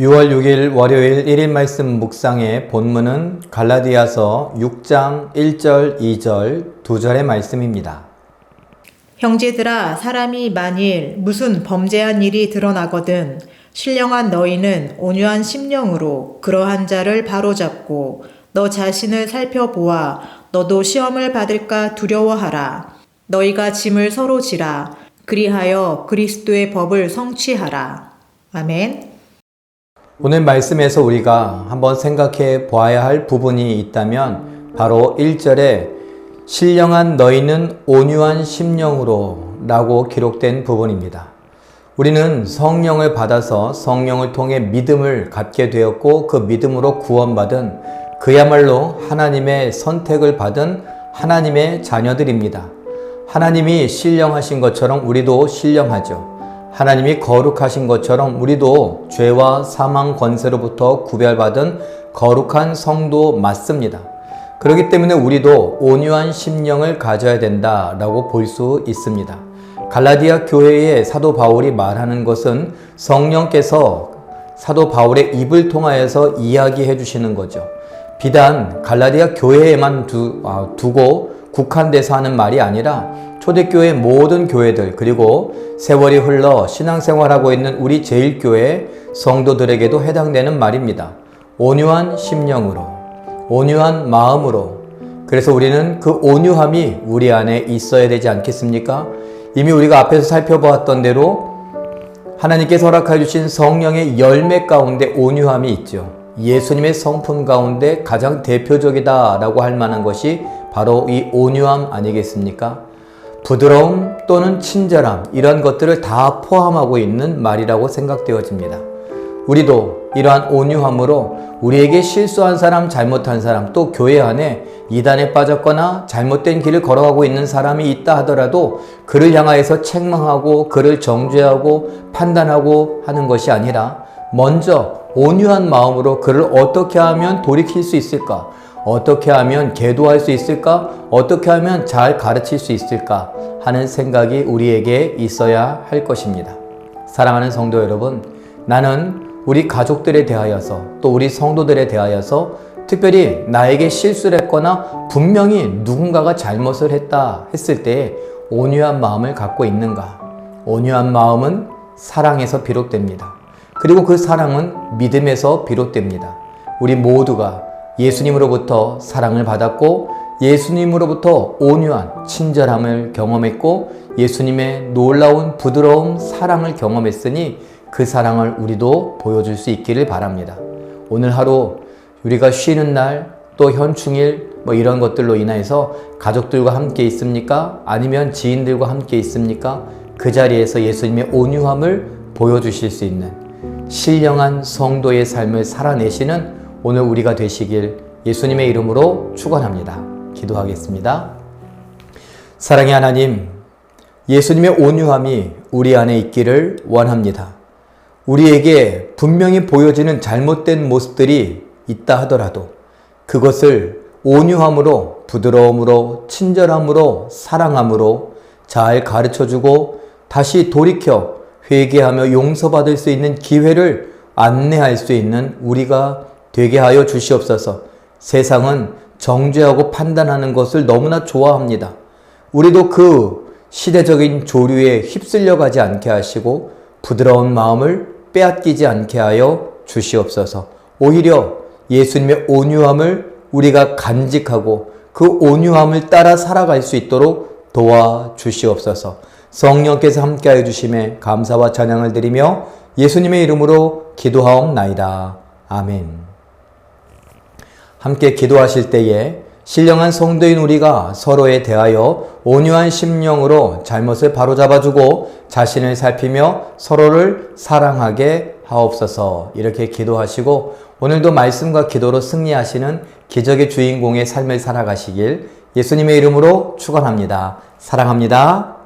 6월 6일 월요일 1일 말씀 묵상의 본문은 갈라디아서 6장 1절, 2절, 2절의 말씀입니다. 형제들아 사람이 만일 무슨 범죄한 일이 드러나거든 신령한 너희는 온유한 심령으로 그러한 자를 바로잡고 너 자신을 살펴보아 너도 시험을 받을까 두려워하라. 너희가 짐을 서로 지라. 그리하여 그리스도의 법을 성취하라. 아멘 오늘 말씀에서 우리가 한번 생각해 보아야 할 부분이 있다면 바로 1절에 신령한 너희는 온유한 심령으로 라고 기록된 부분입니다. 우리는 성령을 받아서 성령을 통해 믿음을 갖게 되었고 그 믿음으로 구원받은 그야말로 하나님의 선택을 받은 하나님의 자녀들입니다. 하나님이 신령하신 것처럼 우리도 신령하죠. 하나님이 거룩하신 것처럼 우리도 죄와 사망 권세로부터 구별받은 거룩한 성도 맞습니다. 그렇기 때문에 우리도 온유한 심령을 가져야 된다라고 볼 수 있습니다. 갈라디아 교회의 사도 바울이 말하는 것은 성령께서 사도 바울의 입을 통하여서 이야기해 주시는 거죠. 비단 갈라디아 교회에만 두, 아, 두고 국한돼서 하는 말이 아니라 초대교회 모든 교회들 그리고 세월이 흘러 신앙생활하고 있는 우리 제일교회 성도들에게도 해당되는 말입니다. 온유한 심령으로 온유한 마음으로 그래서 우리는 그 온유함이 우리 안에 있어야 되지 않겠습니까? 이미 우리가 앞에서 살펴보았던 대로 하나님께서 허락해 주신 성령의 열매 가운데 온유함이 있죠. 예수님의 성품 가운데 가장 대표적이다라고 할 만한 것이 바로 이 온유함 아니겠습니까? 부드러움 또는 친절함 이런 것들을 다 포함하고 있는 말이라고 생각되어집니다. 우리도 이러한 온유함으로 우리에게 실수한 사람, 잘못한 사람, 또 교회 안에 이단에 빠졌거나 잘못된 길을 걸어가고 있는 사람이 있다 하더라도 그를 향하여서 책망하고 그를 정죄하고 판단하고 하는 것이 아니라 먼저 온유한 마음으로 그를 어떻게 하면 돌이킬 수 있을까? 어떻게 하면 계도할 수 있을까? 어떻게 하면 잘 가르칠 수 있을까? 하는 생각이 우리에게 있어야 할 것입니다. 사랑하는 성도 여러분, 나는 우리 가족들에 대하여서 또 우리 성도들에 대하여서 특별히 나에게 실수를 했거나 분명히 누군가가 잘못을 했다 했을 때 온유한 마음을 갖고 있는가? 온유한 마음은 사랑에서 비롯됩니다. 그리고 그 사랑은 믿음에서 비롯됩니다. 우리 모두가 예수님으로부터 사랑을 받았고 예수님으로부터 온유한 친절함을 경험했고 예수님의 놀라운 부드러운 사랑을 경험했으니 그 사랑을 우리도 보여줄 수 있기를 바랍니다. 오늘 하루 우리가 쉬는 날 또 현충일 뭐 이런 것들로 인해서 가족들과 함께 있습니까? 아니면 지인들과 함께 있습니까? 그 자리에서 예수님의 온유함을 보여주실 수 있는 신령한 성도의 삶을 살아내시는 오늘 우리가 되시길 예수님의 이름으로 축원합니다. 기도하겠습니다. 사랑의 하나님, 예수님의 온유함이 우리 안에 있기를 원합니다. 우리에게 분명히 보여지는 잘못된 모습들이 있다 하더라도 그것을 온유함으로, 부드러움으로, 친절함으로, 사랑함으로 잘 가르쳐 주고 다시 돌이켜 회개하며 용서받을 수 있는 기회를 안내할 수 있는 우리가 되게 하여 주시옵소서. 세상은 정죄하고 판단하는 것을 너무나 좋아합니다. 우리도 그 시대적인 조류에 휩쓸려 가지 않게 하시고 부드러운 마음을 빼앗기지 않게 하여 주시옵소서. 오히려 예수님의 온유함을 우리가 간직하고 그 온유함을 따라 살아갈 수 있도록 도와 주시옵소서. 성령께서 함께하여 주심에 감사와 찬양을 드리며 예수님의 이름으로 기도하옵나이다. 아멘. 함께 기도하실 때에 신령한 성도인 우리가 서로에 대하여 온유한 심령으로 잘못을 바로잡아주고 자신을 살피며 서로를 사랑하게 하옵소서 이렇게 기도하시고 오늘도 말씀과 기도로 승리하시는 기적의 주인공의 삶을 살아가시길 예수님의 이름으로 축원합니다. 사랑합니다.